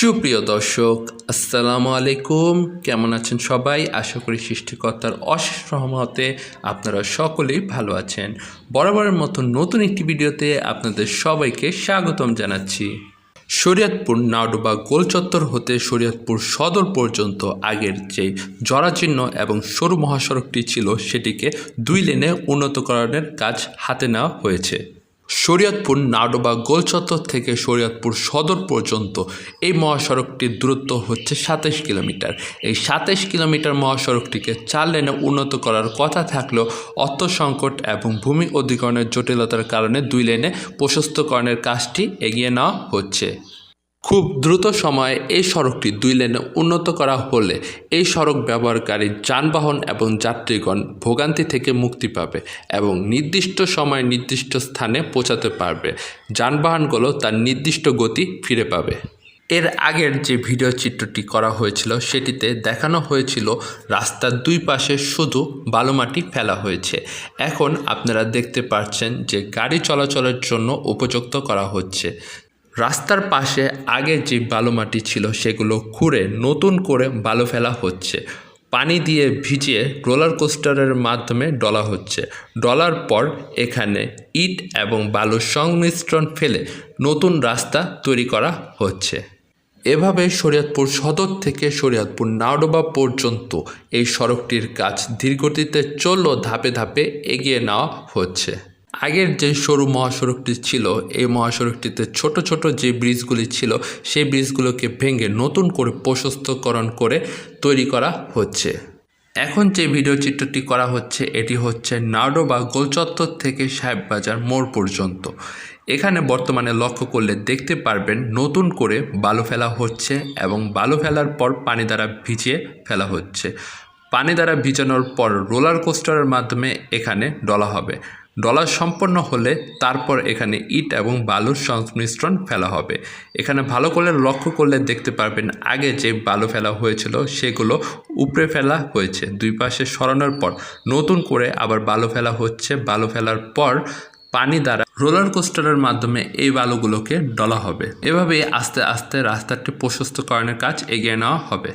সুপ্রিয় দর্শক, আসসালামু আলাইকুম। কেমন আছেন সবাই? আশা করি সৃষ্টিকর্তার অশেষ রহমতে আপনারা সকলেই ভালো আছেন। বরাবরের মতো নতুন একটি ভিডিওতে আপনাদের সবাইকে স্বাগতম জানাচ্ছি। শরীয়তপুর নাওডোবা গোলচত্বর হতে শরীয়তপুর সদর পর্যন্ত আগের যে জরাচীর্ণ এবং সরু মহাসড়কটি ছিল, সেটিকে দুই লেনে উন্নতকরণের কাজ হাতে নেওয়া হয়েছে। শরীয়তপুর নাডোবা গোলচত্বর থেকে শরীয়তপুর সদর পর্যন্ত এই মহাসড়কটির দূরত্ব হচ্ছে সাতাশ কিলোমিটার। এই সাতাশ কিলোমিটার মহাসড়কটিকে চার লেনে উন্নত করার কথা থাকলেও অর্থ সংকট এবং ভূমি অধিকরণের জটিলতার কারণে দুই লেনে প্রশস্তকরণের কাজটি এগিয়ে নেওয়া হচ্ছে। খুব দ্রুত সময়ে এই সড়কটি দুই লেনে উন্নত করা হলে এই সড়ক ব্যবহারকারী যানবাহন এবং যাত্রীগণ ভোগান্তি থেকে মুক্তি পাবে এবং নির্দিষ্ট সময়ে নির্দিষ্ট স্থানে পৌঁছাতে পারবে। যানবাহনগুলো তার নির্দিষ্ট গতি ফিরে পাবে। এর আগের যে ভিডিও চিত্রটি করা হয়েছিল, সেটিতে দেখানো হয়েছিল রাস্তার দুই পাশে শুধু বালুমাটি ফেলা হয়েছে। এখন আপনারা দেখতে পাচ্ছেন যে গাড়ি চলাচলের জন্য উপযুক্ত করা হচ্ছে। রাস্তার পাশে আগে যে বালু মাটি ছিল সেগুলো খুঁড়ে নতুন করে বালু ফেলা হচ্ছে। পানি দিয়ে ভিজিয়ে রোলার কোস্টারের মাধ্যমে ডলা হচ্ছে। ডলার পর এখানে ইট এবং বালুর সংমিশ্রণ ফেলে নতুন রাস্তা তৈরি করা হচ্ছে। এভাবে শরীয়তপুর সদর থেকে শরীয়তপুর নাওডোবা পর্যন্ত এই সড়কটির কাজ ধীরগতিতে চললেও ধাপে ধাপে এগিয়ে নেওয়া হচ্ছে। আগের যে সরু মহাসড়কটি ছিল, এই মহাসড়কটিতে ছোট ছোট যে ব্রিজগুলি ছিল, সেই ব্রিজগুলোকে ভেঙে নতুন করে প্রশস্তকরণ করে তৈরি করা হচ্ছে। এখন যে ভিডিও চিত্রটি করা হচ্ছে, এটি হচ্ছে নাডো বা গোলচত্বর থেকে সাহেববাজার মোড় পর্যন্ত। এখানে বর্তমানে লক্ষ্য করলে দেখতে পারবেন নতুন করে বালু ফেলা হচ্ছে এবং বালু ফেলার পর পানি দ্বারা ভিজিয়ে ফেলা হচ্ছে। পানি দ্বারা ভিজানোর পর রোলার কোস্টারের মাধ্যমে এখানে ডলা হবে। ডলার সম্পন্ন হলে তারপর এখানে ইট এবং বালুর সংমিশ্রণ ফেলা হবে। এখানে ভালো করে লক্ষ্য করলে দেখতে পারবেন আগে যে বালু ফেলা হয়েছিল সেগুলো উপড়ে ফেলা হয়েছে। দুই পাশে সরানোর পর নতুন করে আবার বালু ফেলা হচ্ছে। বালু ফেলার পর পানি দ্বারা রোলার কোস্টারের মাধ্যমে এই বালুগুলোকে ডলা হবে। এভাবে আস্তে আস্তে রাস্তাটি প্রশস্তকরণের কাজ এগিয়ে নেওয়া হবে।